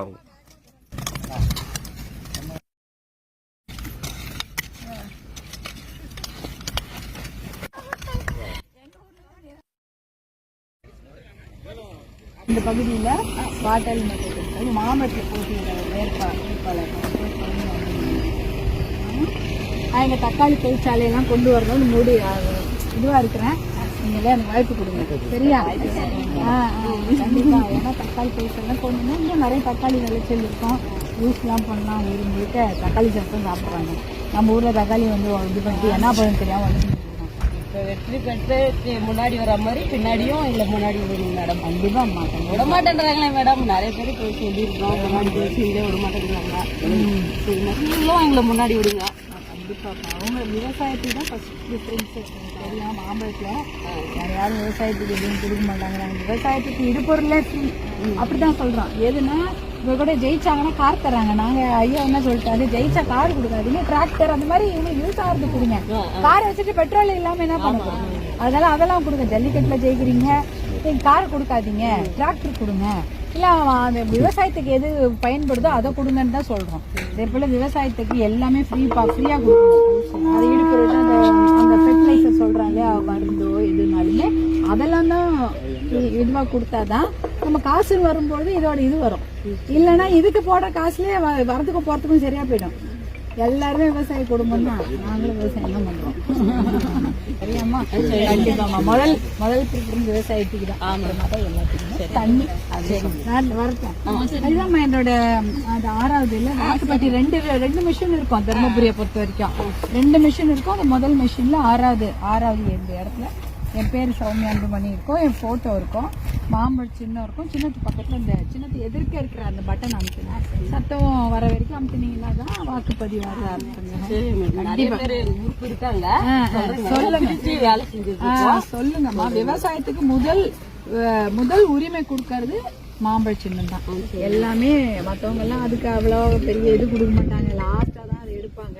அவங்க இந்த பகுதியில் பாட்டல் மற்றும் மாமரத்தில் போட்டியிட வேட்பா வேட்பாளர் அவங்க தக்காளி தொழிற்சாலையெல்லாம் கொண்டு வரணும்னு மூடி இதுவாக இருக்கிறேன். நீங்களே எனக்கு வாய்ப்பு கொடுங்க. சரியா? ஆ ஆ, கண்டிப்பா. ஏன்னா தக்காளி கொண்டு வந்தா இன்னும் நிறைய தக்காளி விளைச்சல் இருக்கும். ஜூஸ்லாம் பண்ணலாம் விரும்பிட்டு தக்காளி சாப்பிட்டு சாப்பிட்றாங்க. நம்ம ஊரில் தக்காளி வந்து இது பண்ணிட்டு என்ன பழம் தெரியாமல் வந்து இப்ப வெற்றி பெற்று முன்னாடி வர மாதிரி பின்னாடியும் இல்ல முன்னாடி விடுங்க மேடம் கண்டிப்பாக மாட்டேன் விட மாட்டேன்றாங்களே மேடம் நிறைய பேர் போய் சொல்லியிருக்கோம். முன்னாடி இங்கே விட மாட்டேங்கிறாங்க நீங்களும் எங்களை முன்னாடி விடுங்க. அவங்க விவசாயத்துக்கு தான் தெரியும் மாம்பழத்தில் வேறு யாரும் விவசாயத்துக்கு எதுவும் கொடுக்க மாட்டாங்க நாங்கள் விவசாயத்துக்கு இடுபொருளே ஃப்ரீ அப்படி தான் சொல்கிறோம் எதுனா இவங்க கூட ஜெயிச்சாங்கன்னா கார் தராங்க நாங்கள் ஐயா என்ன சொல்லிட்டாரு? ஜெயிச்சா கார் கொடுக்காதீங்க டிராக்டர் அந்த மாதிரி இவங்க யூஸ் ஆகிறது கொடுங்க. கார் வச்சுட்டு பெட்ரோல் இல்லாமல் என்ன பண்ண போறோம் அதனால அதெல்லாம் கொடுங்க. ஜல்லிக்கட்டில் ஜெயிக்கிறீங்க. கார் கொடுக்காதீங்க. டிராக்டர் கொடுங்க. இல்லை அந்த விவசாயத்துக்கு எது பயன்படுதோ அதை கொடுங்கன்னு தான் சொல்கிறோம் அதே போல் விவசாயத்துக்கு எல்லாமே ஃப்ரீ ஃப்ரீயாக கொடுக்கணும். அது ஈடுபொருள் அந்த அந்த ஃபெர்டிலைசர் சொல்றாங்க மருந்தோ எதுனாலுமே அதெல்லாம் தான் இதுவாக கொடுத்தா தான் நம்ம காசு வரும்போது இதோட இது வரும். இல்லைன்னா இதுக்கு போடுற காசுலேயே வ- வரதுக்கும் போகிறதுக்கும் சரியாக போயிடும். எல்லாருமே விவசாய குடும்பம் தான் நாங்களும் விவசாயம் தான் பண்றோம். சரியாம்மா? கண்டிப்பாம்மா. முதல் முதல் இருந்து விவசாயத்துக்கு தான் அப்புறமா தான் எல்லாத்துக்குமே தண்ணி. சரி நான் வரட்டேன். அதுதான்மா என்னோட அந்த ஆறாவது இல்லை நாட்டுப்பட்டி ரெண்டு ரெண்டு மிஷின் இருக்கும் தர்மபுரியை பொறுத்த வரைக்கும். ரெண்டு மிஷின் இருக்கும். அந்த முதல் மிஷின்ல ஆறாவது ஆறாவது இந்த இடத்துல என் பேர் சௌமியா அன்புமணி இருக்கும். என் போட்டோ இருக்கும். மாம்பழம் சின்னம் இருக்கும். சின்னத்து பக்கத்துல இந்த சின்னத்து எதிர்க்க இருக்கிற அந்த பட்டன் அமுத்துனேன் சத்தம் வர வரைக்கும் அமுத்துனீங்கன்னா தான் வாக்குப்பதிவு வர ஆரம்பிச்சுங்க சொல்லுங்கம்மா. விவசாயத்துக்கு முதல் முதல் உரிமை கொடுக்கறது மாம்பழ சின்னம் தான். எல்லாமே மத்தவங்க எல்லாம் அதுக்கு அவ்வளோ பெரிய இது கொடுக்க மாட்டாங்க. லாஸ்டா தான் அதை எடுப்பாங்க.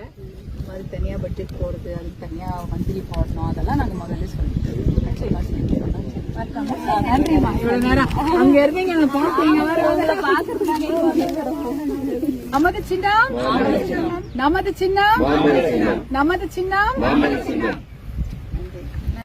அதுக்கு தனியா பட்ஜெட் போடுறது அதுக்கு தனியா மந்திரி போடணும் அதெல்லாம் நாங்க முதல்ல சொல்லிட்டு நன்றிம்மா இவ்வளவு நேரம் அங்க இருந்தீங்க நான் பார்த்தீங்க நமது சின்னம்? நமது சின்னம்? நமது சின்னம்.